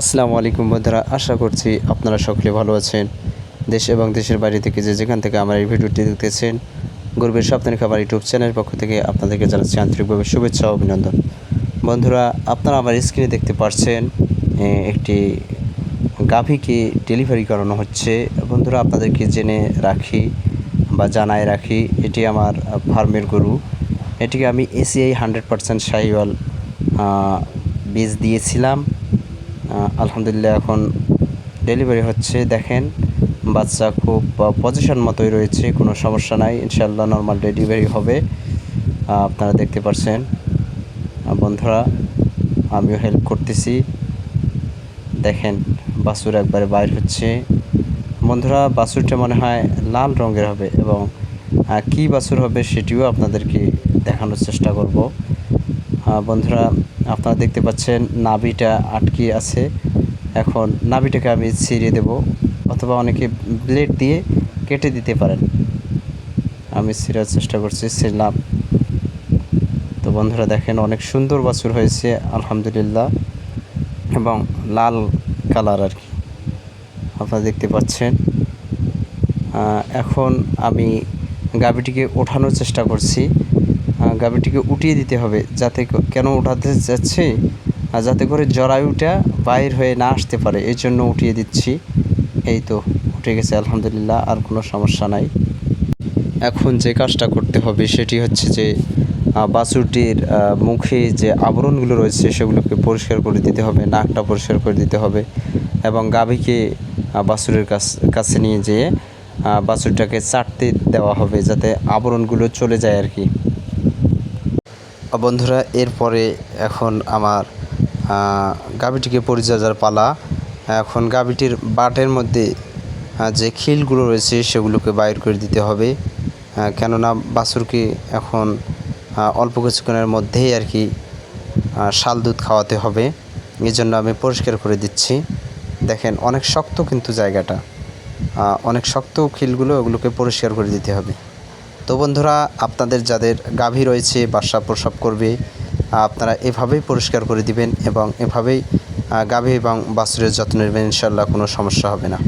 আসসালামু আলাইকুম বন্ধুরা আশা করছি আপনারা সকলে ভালো আছেন। দেশ এবং দেশের বাইরে থেকে যে যেখান থেকে আমার এই ভিডিওটি দেখতেছেন গর্বের সাপ্তাহিক খাবার ইউটিউব চ্যানেলের পক্ষ থেকে আপনাদেরকে জানাচ্ছি আন্তরিকভাবে শুভেচ্ছা অভিনন্দন। বন্ধুরা আপনারা আমার স্ক্রিনে দেখতে পাচ্ছেন এ, একটি গাভীকে ডেলিভারি করানো হচ্ছে। বন্ধুরা আপনাদেরকে জেনে রাখি বা জানায় রাখি এটি আমার ফার্মের গরু। এটিকে আমি এসিআই হান্ড্রেড পার্সেন্ট সাহিওয়াল বীজ দিয়েছিলাম। আলহামদুলিল্লাহ এখন ডেলিভারি হচ্ছে। দেখেন, বাচ্চা খুব পজিশন মতোই রয়েছে, কোনো সমস্যা নাই। ইনশাল্লাহ নর্মাল ডেলিভারি হবে। আপনারা দেখতে পাচ্ছেন বন্ধুরা, আমিও হেল্প করতেছি। দেখেন বাছুর একবারে বাইর হচ্ছে। বন্ধুরা বাছুরটা মনে হয় লাল রঙের হবে এবং কী বাছুর হবে সেটিও আপনাদেরকে দেখানোর চেষ্টা করব। বন্ধুরা, আপনারা দেখতে পাচ্ছেন নাভিটা আটকে আছে। এখন নাভিটাকে আমি ছিঁড়ে দেব, অথবা অনেকে ব্লেড দিয়ে কেটে দিতে পারেন। আমি ছিঁড়ার চেষ্টা করছি, ছিঁড়লাম। তো বন্ধুরা, দেখেন অনেক সুন্দর বাছুর হয়েছে, আলহামদুলিল্লাহ, এবং লাল কালার আর কি। আপনারা দেখতে পাচ্ছেন। এখন আমি গাভীটিকে ওঠানোর চেষ্টা করছি। গাভীটিকে উঠিয়ে দিতে হবে যাতে কেন উঠাতে যাচ্ছে আর যাতে করে জরায়ুটা বাইর হয়ে না আসতে পারে, এই জন্য উঠিয়ে দিচ্ছি। এই তো, উঠে গেছে, আলহামদুলিল্লাহ, আর কোনো সমস্যা নাই। এখন যে কাজটা করতে হবে সেটি হচ্ছে যে বাছুরটির মুখে যে আবরণগুলো রয়েছে সেগুলোকে পরিষ্কার করে দিতে হবে, নাকটা পরিষ্কার করে দিতে হবে এবং গাভীকে বাছুরের কাছ নিয়ে যেয়ে বাছুরটাকে চাটতে দেওয়া হবে যাতে আবরণগুলো চলে যায় আর কি। বন্ধুরা, এরপরে এখন আমার গাভীটিকে পরিচর্যার পালা। এখন গাভীটির বাটের মধ্যে যে খিলগুলো রয়েছে, সেগুলোকে বাইর করে দিতে হবে। কেননা বাছুরকে এখন অল্প কিছুক্ষণের মধ্যেই আর কি শাল দুধ খাওয়াতে হবে। এই জন্য আমি পরিষ্কার করে দিচ্ছি। দেখেন, অনেক শক্ত কিন্তু জায়গাটা। অনেক শক্ত খিলগুলো, ওগুলোকে পরিষ্কার করে দিতে হবে। তো বন্ধুরা, আপনাদের যাদের গাভী রয়েছে বাসা প্রসব করবে, আপনারা এভাবেই পরিষ্কার করে দিবেন এবং এভাবেই গাভী এবং বাছুরের যত্ন নেবেন ইনশাল্লাহ কোনো সমস্যা হবে না।